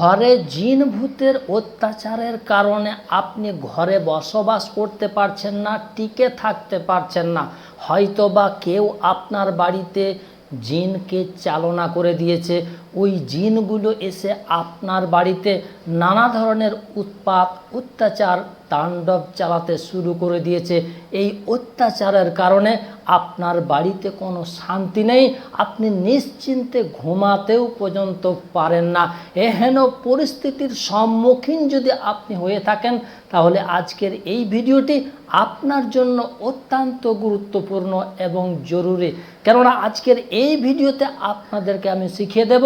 ঘরে জিন ভূতের অত্যাচারের কারণে আপনি ঘরে বসবাস করতে পারছেন না, টিকে থাকতে পারছেন না। হয়তোবা কেউ আপনার বাড়িতে জিনকে চালনা করে দিয়েছে ওই জিনগুলো এসে আপনার বাড়িতে নানা ধরনের উৎপাত, অত্যাচার, তাণ্ডব চালাতে শুরু করে দিয়েছে। এই অত্যাচারের কারণে আপনার বাড়িতে কোনো শান্তি নেই। আপনি নিশ্চিন্তে ঘুমাতেও পর্যন্ত পারেন না। এহেন পরিস্থিতির সম্মুখীন যদি আপনি হয়ে থাকেন, তাহলে আজকের এই ভিডিওটি আপনার জন্য অত্যন্ত গুরুত্বপূর্ণ এবং জরুরি। কেননা আজকের এই ভিডিওতে আপনাদেরকে আমি শিখিয়ে দেব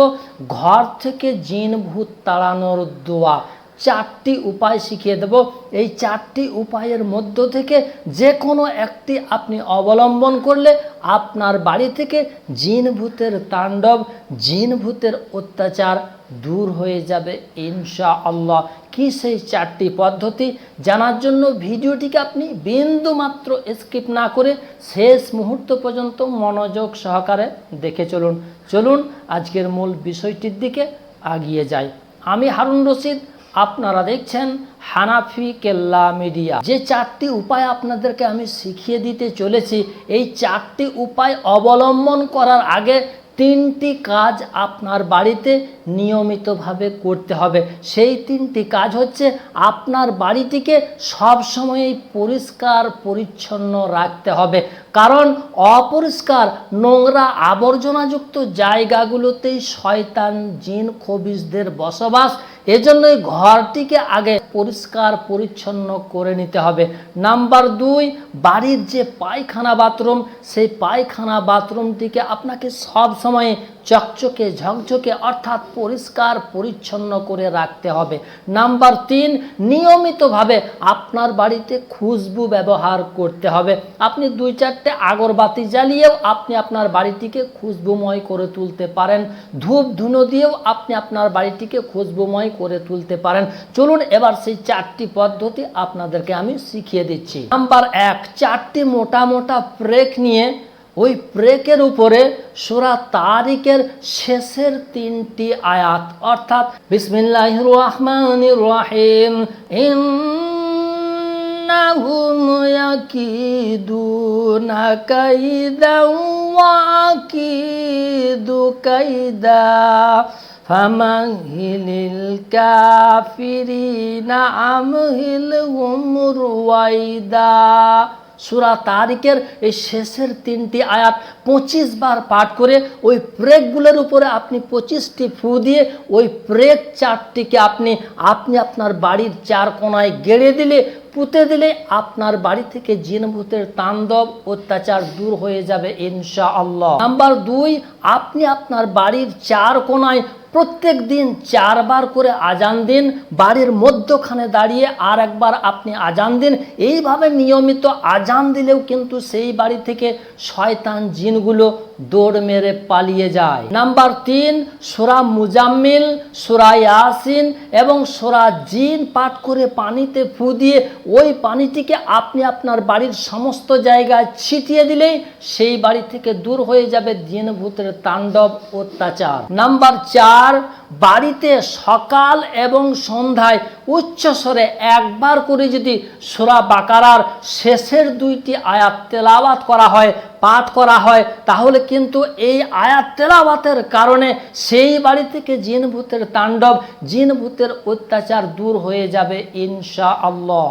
ঘর থেকে জিন ভূত তাড়ানোর দোয়া। চারটি উপায় শিখিয়ে দেব। এই চারটি উপায়ের মধ্য থেকে যে কোনো একটি আপনি অবলম্বন করলে আপনার বাড়ি থেকে জিন ভূতের তাণ্ডব, জিন ভূতের অত্যাচার দূর হয়ে যাবে ইনশা আল্লাহ কি সেই চারটি পদ্ধতি? জানার জন্য ভিডিওটিকে আপনি বিন্দু মাত্র স্কিপ না করে শেষ মুহূর্ত পর্যন্ত মনোযোগ সহকারে দেখে চলুন। চলুন আজকের মূল বিষয়টির দিকে আগিয়ে যাই। আমি হারুন রশিদ আপনারা দেখছেন হানাফি কেল্লা মিডিয়া। যে চারটি উপায় আপনাদেরকে আমি শিখিয়ে দিতে চলেছি, এই চারটি উপায় অবলম্বন করার আগে তিনটি কাজ আপনার বাড়িতে নিয়মিতভাবে করতে হবে। সেই তিনটি কাজ হচ্ছে আপনার বাড়িটিকে সবসময়ই পরিষ্কার, পরিচ্ছন্ন রাখতে হবে। কারণ অপরিষ্কার, নোংরা আবর্জনাযুক্ত জায়গাগুলোতেই শয়তান, জিন খবিসদের বসবাস এজন্যই ঘরটিকে আগে পরিষ্কার পরিচ্ছন্ন করে নিতে হবে। নাম্বার দুই, বাড়ির যে পায়খানা বাথরুম, সেই পায়খানা বাথরুমটিকে আপনাকে সব সময় চকচকে ঝকঝকে, অর্থাৎ পরিষ্কার, পরিচ্ছন্ন করে রাখতে হবে। নাম্বার তিন, নিয়মিতভাবে আপনার বাড়িতে খুশবু ব্যবহার করতে হবে। আপনি দুই চারটে আগরবাতি জ্বালিয়েও আপনি আপনার বাড়িটিকে খুশবুময় করে তুলতে পারেন। ধূপ ধুনো দিয়েও আপনি আপনার বাড়িটিকে খুশবুময় করে তুলতে পারেন। চলুন এবার সেই চারটি পদ্ধতি আপনাদেরকে আমি শিখিয়ে দিচ্ছি। নাম্বার এক, চারটি মোটা মোটা প্রেক নিয়ে ওই প্রেকের উপরে সুরা তারিকের শেষের তিনটি আয়াত। অর্থাৎ বিসমিল্লাহ রহমান রহিম। ইন্নাহুম ইয়াকিদুনা কাইদা ওয়া আকিদু কাইদা। ফামাহিলিল কাফিরিনা আমহিলহুম রুয়াইদা সুরা তারিকের এই শেষের তিনটি আয়াত পঁচিশ বার পাঠ করে ওই প্রেকগুলোর উপরে আপনি পঁচিশটি ফু দিয়ে ওই প্রেক চারটিকে আপনি আপনি আপনার বাড়ির চার কোনায় গেড়ে দিলে, পুঁতে দিলে আপনার বাড়ি থেকে জিনভূতের তাণ্ডব, অত্যাচার দূর হয়ে যাবে ইনশা আল্লাহ নাম্বার দুই, আপনি আপনার বাড়ির চার কোনায় প্রত্যেক দিন চারবার করে আজান দিন, বাড়ির মধ্যখানে দাঁড়িয়ে আর একবার আপনি আজান দিন। এইভাবে নিয়মিত আজান দিলেও কিন্তু সেই বাড়ি থেকে শয়তান জিনগুলো দৌড় মেরে পালিয়ে যায়। নাম্বার তিন, সোরা মুজাম্মিল, সোরা ইয়াসিন এবং সোরা জিন পাঠ করে পানিতে ফু দিয়ে ওই পানিটিকে আপনি আপনার বাড়ির সমস্ত জায়গায় ছিটিয়ে দিলেই সেই বাড়ি থেকে দূর হয়ে যাবে জিন ভূতের তাণ্ডব অত্যাচার। নাম্বার চার বাড়িতে সকাল এবং সন্ধ্যায় উচ্চস্বরে একবার করে যদি সোরা বাকারার শেষের দুইটি আয়াত তেলাওয়াত করা হয়, পাঠ করা হয়, তাহলে কিন্তু এই আয়াত তেলাওয়াতের কারণে সেই বাড়ি থেকে জিনভূতের তাণ্ডব, জিনভূতের অত্যাচার দূর হয়ে যাবে ইনশা আল্লাহ